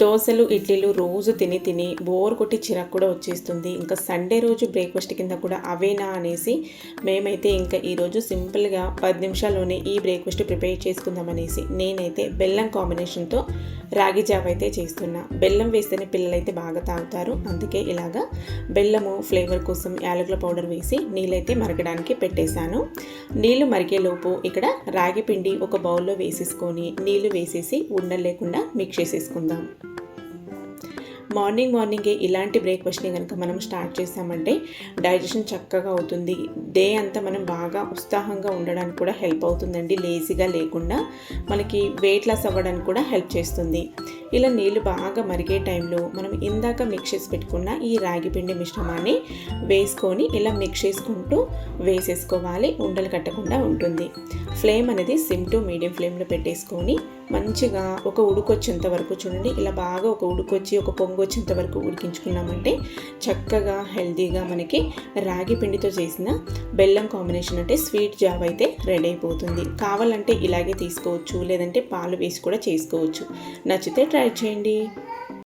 దోశలు ఇడ్లీలు రోజు తిని తిని బోర్ కొట్టి చిరాకు కూడా వచ్చేస్తుంది. ఇంకా సండే రోజు బ్రేక్ఫాస్ట్ కింద కూడా అవేనా అనేసి మేమైతే ఇంకా ఈరోజు సింపుల్గా పది నిమిషాల్లోనే ఈ బ్రేక్ఫాస్ట్ ప్రిపేర్ చేసుకుందాం అనేసి నేనైతే బెల్లం కాంబినేషన్తో రాగి జావ అయితే చేస్తున్నా. బెల్లం వేస్తేనే పిల్లలైతే బాగా తాగుతారు. అందుకే ఇలాగా బెల్లము ఫ్లేవర్ కోసం యాలకుల పౌడర్ వేసి నీళ్ళైతే మరగడానికి పెట్టేశాను. నీళ్ళు మరిగేలోపు ఇక్కడ రాగి పిండి ఒక బౌల్లో వేసేసుకొని నీళ్ళు వేసేసి ఉండలేకుండా మిక్స్ చేసేసుకుందాం. మార్నింగ్ మార్నింగే ఇలాంటి బ్రేక్ఫాస్ట్ని కనుక మనం స్టార్ట్ చేసామంటే డైజెషన్ చక్కగా అవుతుంది. డే అంతా మనం బాగా ఉత్సాహంగా ఉండడానికి కూడా హెల్ప్ అవుతుందండి. లేజీగా లేకుండా మనకి వెయిట్ లాస్ అవ్వడానికి కూడా హెల్ప్ చేస్తుంది. ఇలా నీళ్ళు బాగా మరిగే టైంలో మనం ఇందాక మిక్స్ చేసి పెట్టుకున్న ఈ రాగి పిండి మిశ్రమాన్ని వేసుకొని ఇలా మిక్స్ చేసుకుంటూ వేసేసుకోవాలి. ఉండలు కట్టకుండా ఉంటుంది. ఫ్లేమ్ అనేది సిమ్ టు మీడియం ఫ్లేమ్లో పెట్టేసుకొని మంచిగా ఒక ఉడుకొచ్చేంత వరకు చూడండి. ఇలా బాగా ఒక ఉడుకొచ్చి ఒక పొంగు వచ్చేంత వరకు ఉడికించుకున్నామంటే చక్కగా హెల్తీగా మనకి రాగి పిండితో చేసిన బెల్లం కాంబినేషన్ అంటే స్వీట్ జాబ్ అయితే రెడీ అయిపోతుంది. కావాలంటే ఇలాగే తీసుకోవచ్చు లేదంటే పాలు వేసి కూడా చేసుకోవచ్చు. నచ్చితే ట్రై చేయండి